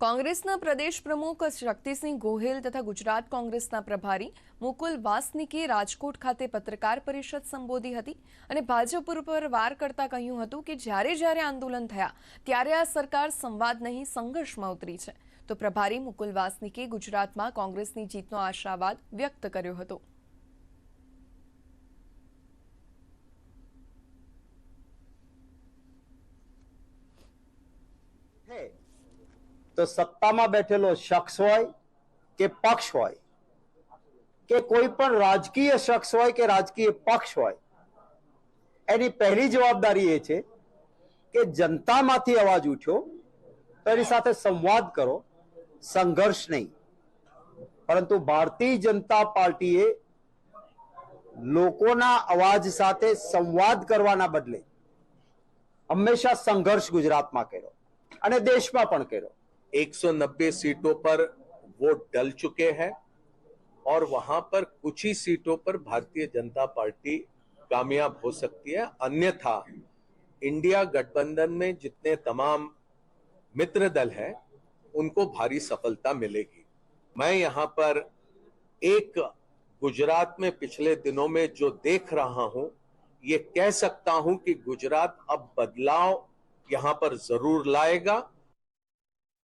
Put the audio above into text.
કોંગ્રેસના પ્રદેશ પ્રમુખ શક્તિસિંહ ગોહિલ તથા ગુજરાત કોંગ્રેસના પ્રભારી મુકુલ વાસનિકે રાજકોટ ખાતે પત્રકાર પરિષદ સંબોધી હતી અને ભાજપ ઉપર વાર કરતા કહ્યું હતું કે જ્યારે જ્યારે આંદોલન થયા, ત્યારે આ સરકાર સંવાદ નહીં, સંઘર્ષમાં ઉતરી છે. તો પ્રભારી મુકુલ વાસનિકે ગુજરાતમાં કોંગ્રેસની જીતનો આશાવાદ વ્યક્ત કર્યો હતો છે તો સત્તામાં બેઠેલો શખ્સ હોય કે પક્ષ હોય, કે કોઈ પણ રાજકીય શખ્સ હોય કે રાજકીય પક્ષ હોય, એની પહેલી જવાબદારી એ છે કે જનતામાંથી અવાજ ઉઠ્યો તો એની સાથે સંવાદ કરો, સંઘર્ષ નહીં. પરંતુ ભારતીય જનતા પાર્ટીએ લોકોના અવાજ સાથે સંવાદ કરવાના બદલે હંમેશા સંઘર્ષ ગુજરાતમાં કર્યો અને દેશમાં પણ કર્યો. 190 सीटों पर वोट डल चुके हैं और वहाँ पर कुछ ही सीटों पर भारतीय जनता पार्टी कामयाब हो सकती है। अन्यथा इंडिया गठबंधन में जितने तमाम मित्र दल हैं, उनको भारी सफलता मिलेगी। मैं यहाँ पर एक गुजरात में पिछले दिनों में जो देख रहा हूँ, ये कह सकता हूँ कि गुजरात अब बदलाव यहाँ पर ज़रूर लाएगा।